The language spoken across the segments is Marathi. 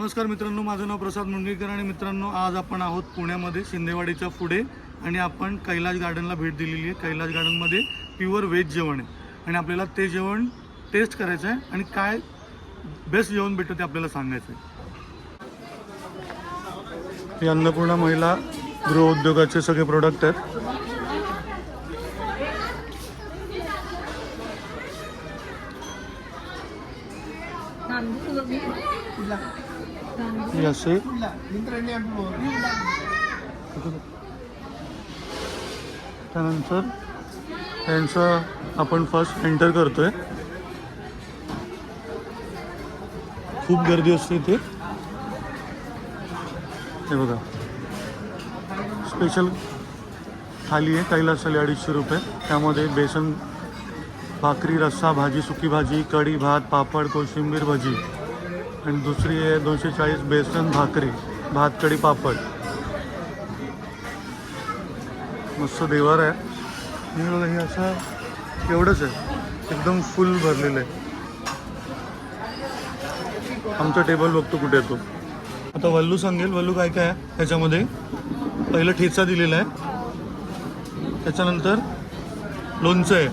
नमस्कार मित्रांनो माझं नाव प्रसाद मुंडगीकर आणि मित्रांनो आज आपण आहोत पुण्यामध्ये शिंदेवाडीच्या पुढे आणि आपण कैलाश गार्डनला भेट दिलेली आहे. कैलाश गार्डनमध्ये प्युअर व्हेज जेवण आहे. आणि आपल्याला ते जेवण टेस्ट करायचं आहे आणि काय बेस्ट जेवण भेटतं ते आपल्याला सांगायचं आहे. ही अन्नपूर्णा महिला गृहउद्योगाचे सगळे प्रोडक्ट आहेत. हे असे त्यानंतर त्यांचं आपण फर्स्ट एंटर करतोय. खूप गर्दी असते इथे. हे बघा. स्पेशल थाली आहे कैलास थाली अडीचशे रुपये. त्यामध्ये बेसन भाकरी रस्सा भाजी सुकी भाजी कढी भात पापड कोशिंबीर भजी. आणि दुसरी आहे दोनशे चाळीस बेसन भाकरी भात कढी पापड. मस्त देवार आहे. आणि हे असं एवढंच आहे. एकदम फुल भरलेलं आहे. आमचा टेबल बघतो कुठे येतो आता वल्लू सांगेल वल्लू काय काय आहे त्याच्यामध्ये पहिलं ठेचा दिलेला आहे. त्याच्यानंतर लोणचं आहे.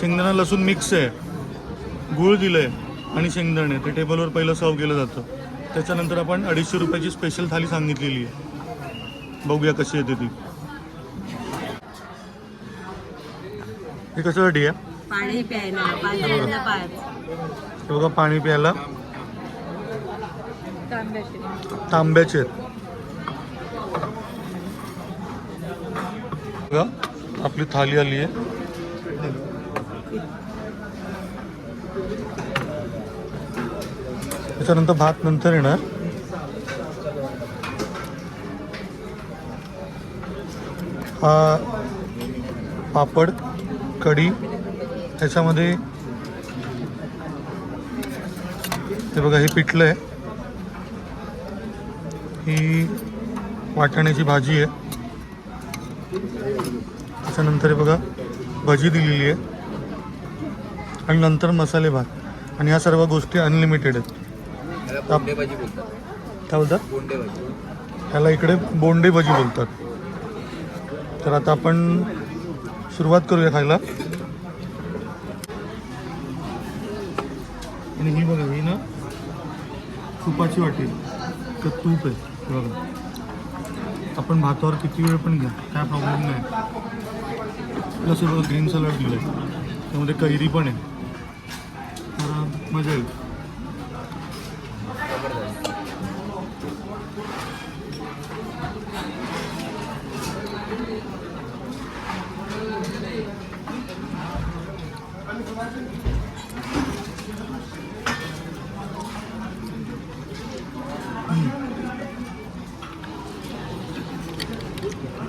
शेंगदाणा लसूण मिक्स आहे. गूळ दिलं आहे आणि शेंगदाणे. ते टेबलवर पहिलं सर्व केलं जातं. त्याच्यानंतर आपण अडीचशे रुपयाची स्पेशल थाली सांगितलेली आहे. बघूया कशी येते ती. हे कशासाठी आहे? पाणी प्यायला पाण्याला पाच. हे बघा पाणी प्यायला. तांब्याचे. आहेत बघा आपली थाली आली आहे. त्याच्यानंतर भात नंतर येणार. हा पापड कढी त्याच्यामध्ये ते बघा हे पिठलं आहे ही वाटाण्याची भाजी आहे. त्याच्यानंतर बघा भजी दिलेली आहे. आणि नंतर मसाले भात. आणि ह्या सर्व गोष्टी अनलिमिटेड आहेत. त्याला बोंडे भाजी बोलतात. काय बोलतात? बोंडे भाजी ह्याला इकडे बोंडे भजी बोलतात. तर आता आपण सुरुवात करूया खायला. आणि ही बघा ही ना तुपाची वाटी तर तूप आहे हे बघा. आपण भातावर किती वेळ पण घ्या काय प्रॉब्लेम नाही. प्लस हे बघा ग्रीन सलाड दिलं आहे त्यामध्ये कैरी पण आहे. तर मजा येईल.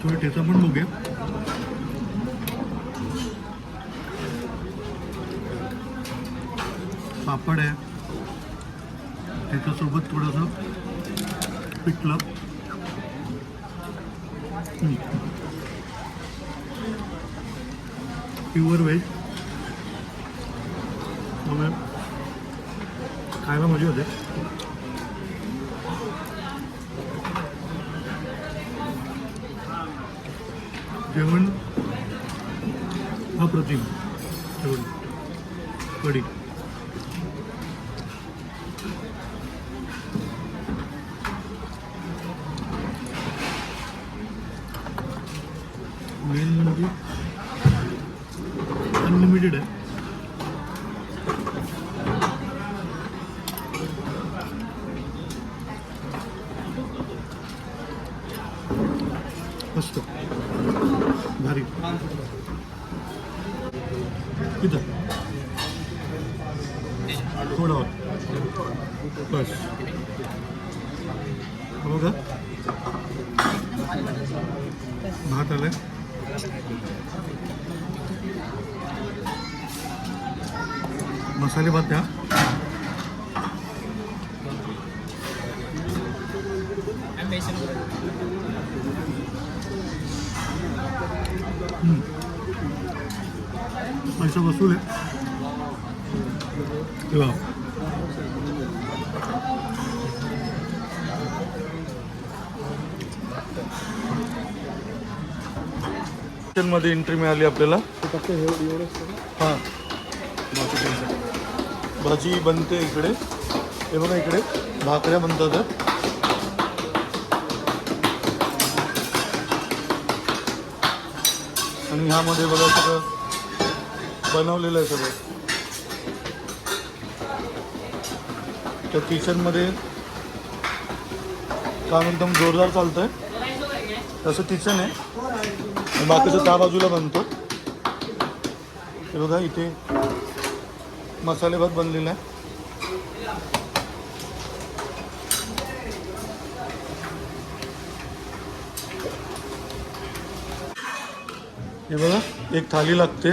थोडं ठेचा पण बघूया. पापड आहे. त्याच्यासोबत थोडंसं पिठलं. प्युअर व्हेज खायला मजा होते जेवण अप्रतिम जेवण. कढी. मेन म्हणजे अनलिमिटेड आहे मस्त भारी इथं. थोडं बस. हो बघा भात आलाय. मसाले भात द्या. पैसा वसूल आहे हे मध्ये एंट्री मिळाली आपल्याला. हां. भाजी बनते इकडे. हे बघा इकडे. भाकऱ्या बनतात. आणि ह्यामध्ये बघा सगळं. बनवलेलं आहे सगळं. त्या किचनमध्ये काम एकदम जोरदार चालतंय. तसं किचन आहे. बाकीचं त्या बाजूला बनतो. हे बघा इथे मसाले भात बनलेला आहे. हे बघा एक थाली लागते.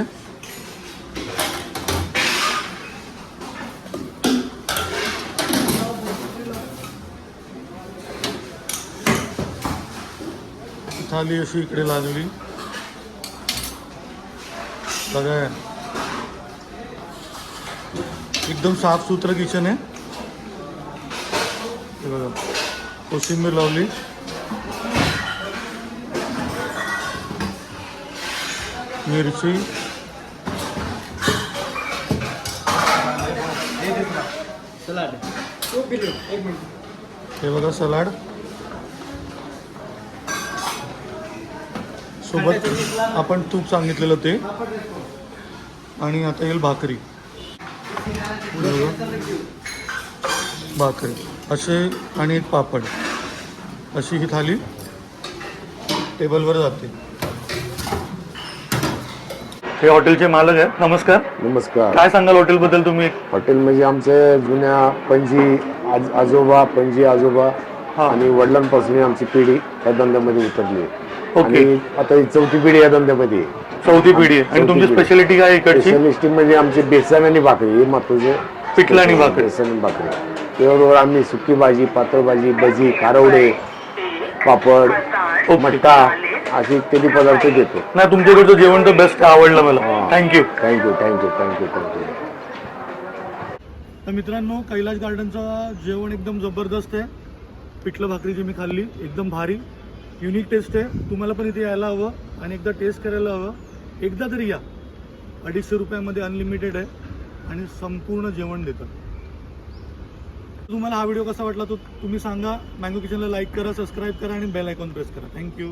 थाली अशी इकडे लागली. बघा एकदम साफसुथरं किचन आहे. हे बघा कोशिंबीर लावली. मिरची. हे बघा सलाड. सोबत आपण तूप सांगितलेलं ते. आणि आता येईल भाकरी. भाकरी. असे आणि एक पापड. अशी ही थाली टेबलवर जाते. हे हॉटेलचे मालक आहेत. नमस्कार. नमस्कार. काय सांगाल हॉटेलबद्दल तुम्ही? हॉटेल म्हणजे आमचे जुन्या पणजी आज आजोबा पणजी आजोबा हा. आणि वडिलांपासून आमची पिढी या धंद्यामध्ये उतरली आहे. ओके. आणि आता ही चौथी पिढी या धंद्यामध्ये. आहे. चौथी पिढी. आहे आणि चौथी तुमची पिढी. स्पेशालिटी काय आहे इकडची? स्पेशलिस्ट म्हणजे आमची बेसन आणि भाकरी. हे महत्त्वाचे पिठलं आणि भाकरी. बेसन आणि भाकरी. त्याबरोबर आम्ही सुकी भाजी पातळ भाजी भजी खारवडे पापड ओके. मट्टा अशी इत्यादी पदार्थ देतो. नाही तुमच्याकडचं जेवण तर बेस्ट आवडलं मला. Thank you thank you thank you thank you thank you तर मित्रांनो कैलाश गार्डनचं जेवण एकदम जबरदस्त आहे. पिठलं भाकरी जी मी खाल्ली एकदम भारी. युनिक टेस्ट आहे. तुम्हाला पण इथे यायला हवं आणि एकदा टेस्ट करायला हवं. एकदा तरी या. अडीचशे रुपयामध्ये अनलिमिटेड आहे आणि संपूर्ण जेवण देतं तुम्हाला हा व्हिडिओ कसा वाटला तो तुम्ही सांगा. मँगो किचनला लाईक करा सबस्क्राईब करा आणि बेल आयकॉन प्रेस करा. Thank you